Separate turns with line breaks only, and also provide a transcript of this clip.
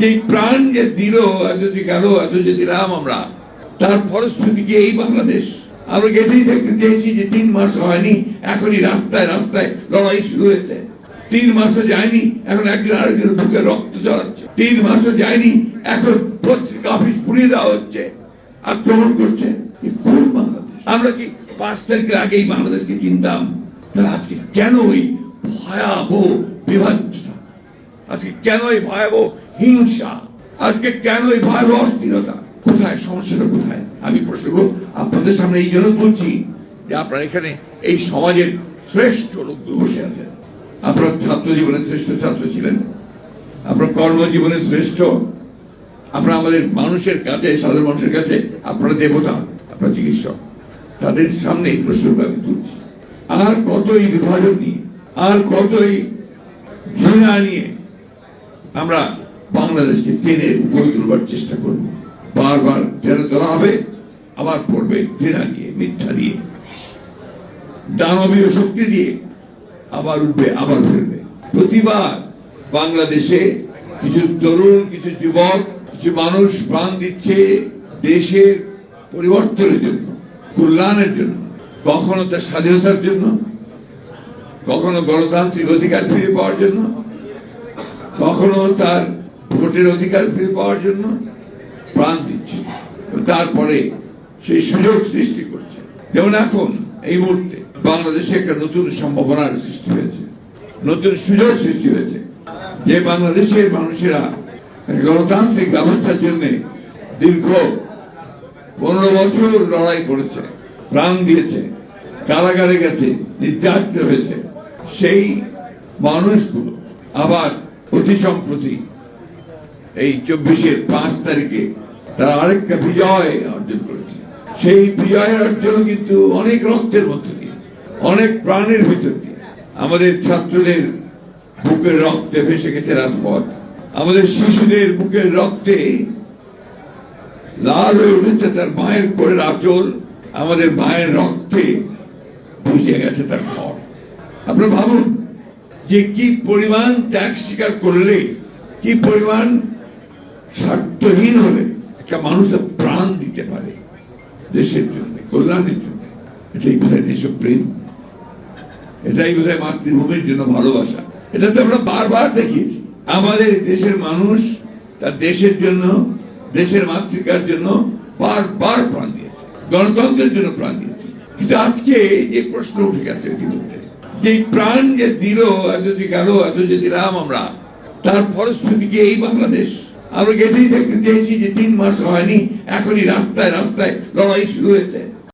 যে প্রাণ যে দিল এত যে গেল এত যে দিলাম আমরা, তার ফলশ্রুতি কি এই বাংলাদেশ? আমরা গেটেই দেখতে চেয়েছি যে তিন মাস হয়নি, এখনই রাস্তায় রাস্তায় লড়াই শুরু হয়েছে। তিন মাসও যায়নি, এখন একজন আরেকজন বুকে রক্ত জড়াচ্ছে তিন মাসও যায়নি, এখন পত্রিকা অফিস পুড়িয়ে দেওয়া হচ্ছে, আক্রমণ করছে। কোন বাংলাদেশ? আমরা কি পাঁচ তারিখের আগেই বাংলাদেশকে চিনতাম? তাহলে আজকে কেন ওই ভয়াবহ বিভাজ্যতা আজকে কেন এই ভয়াবহ হিংসা? আজকে কেন এই ভয়াবহ অস্থিরতা? কোথায়? সমস্যাটা কোথায়? আমি প্রশ্ন করব, আপনাদের সামনে এই জন্য বলছি যে আপনারা এখানে এই সমাজের শ্রেষ্ঠ লোকগুলো বসে আছেন। আপনার ছাত্র জীবনের শ্রেষ্ঠ ছাত্র ছিলেন। আপনার কর্মজীবনের শ্রেষ্ঠ। আপনারা আমাদের মানুষের কাছে, সাধারণ মানুষের কাছে আপনারা দেবতা, আপনার চিকিৎসক। তাদের সামনে এই প্রশ্নটা আমি তুলছি। আর কত এই বিভাজন নিয়ে, আর কত এই ঘৃণা নিয়ে আমরা বাংলাদেশকে টেনে উপরে তুলবার চেষ্টা করব। বারবার টেনে তোলা হবে, আবার পড়বে ঘৃণা দিয়ে মিথ্যা দিয়ে দানবীয় শক্তি দিয়ে আবার উঠবে, আবার ফিরবে। প্রতিবার বাংলাদেশে কিছু তরুণ, কিছু যুবক, কিছু মানুষ প্রাণ দিচ্ছে দেশের পরিবর্তনের জন্য, কল্যাণের জন্য, কখনো তার স্বাধীনতার জন্য, কখনো গণতান্ত্রিক অধিকার ফিরে পাওয়ার জন্য কখনো তার ভোটের অধিকার ফিরে পাওয়ার জন্য প্রাণ দিচ্ছে। তারপরে সেই সুযোগ সৃষ্টি করছে। যেমন এখন, এই মুহূর্তে বাংলাদেশে একটা নতুন সম্ভাবনার সৃষ্টি হয়েছে। নতুন সুযোগ সৃষ্টি হয়েছে যে বাংলাদেশের মানুষেরা গণতান্ত্রিক ব্যবস্থার জন্য দীর্ঘ পনেরো বছর লড়াই করেছে, প্রাণ দিয়েছে, কারাগারে গেছে, নির্যাতিত হয়েছে। সেই মানুষগুলো আবার অতি সম্প্রতি। এই চব্বিশের পাঁচ তারিখে তারা আরেকটা বিজয় অর্জন করেছে। সেই বিজয়ের অর্জন কিন্তু অনেক রক্তের মধ্য দিয়ে, অনেক প্রাণের ভিতর দিয়ে। আমাদের ছাত্রদের বুকের রক্তে ভেসে গেছে রাজপথ। আমাদের শিশুদের বুকের রক্তে লাল হয়ে উঠেছে তার মায়ের কোলের আঁচল। আমাদের মায়ের রক্তে বুঝে গেছে তার ঘর। আপনারা ভাবুন যে কি পরিমাণ ত্যাগ স্বীকার করলে, কি পরিমাণ স্বার্থহীন হলে একটা মানুষ প্রাণ দিতে পারে দেশের জন্য, কল্যাণের জন্য। এটাই বোধহয় দেশপ্রেম। এটাই বোধহয় মাতৃভূমির জন্য ভালোবাসা। এটা তো আমরা বারবার দেখিয়েছি। আমাদের দেশের মানুষ তার দেশের জন্য, দেশের মাতৃকার জন্য বারবার প্রাণ দিয়েছে। গণতন্ত্রের জন্য প্রাণ দিয়েছে। কিন্তু আজকে যে প্রশ্ন উঠে গেছে ইতিমধ্যে যে প্রাণ যে দিল এত যে গেল এত যে দিলাম আমরা, তার ফলশ্রুতি কি এই বাংলাদেশ? আমরা গেটেই দেখতে চেয়েছি যে তিন মাস হয়নি, এখনই রাস্তায় রাস্তায় লড়াই শুরু হয়েছে।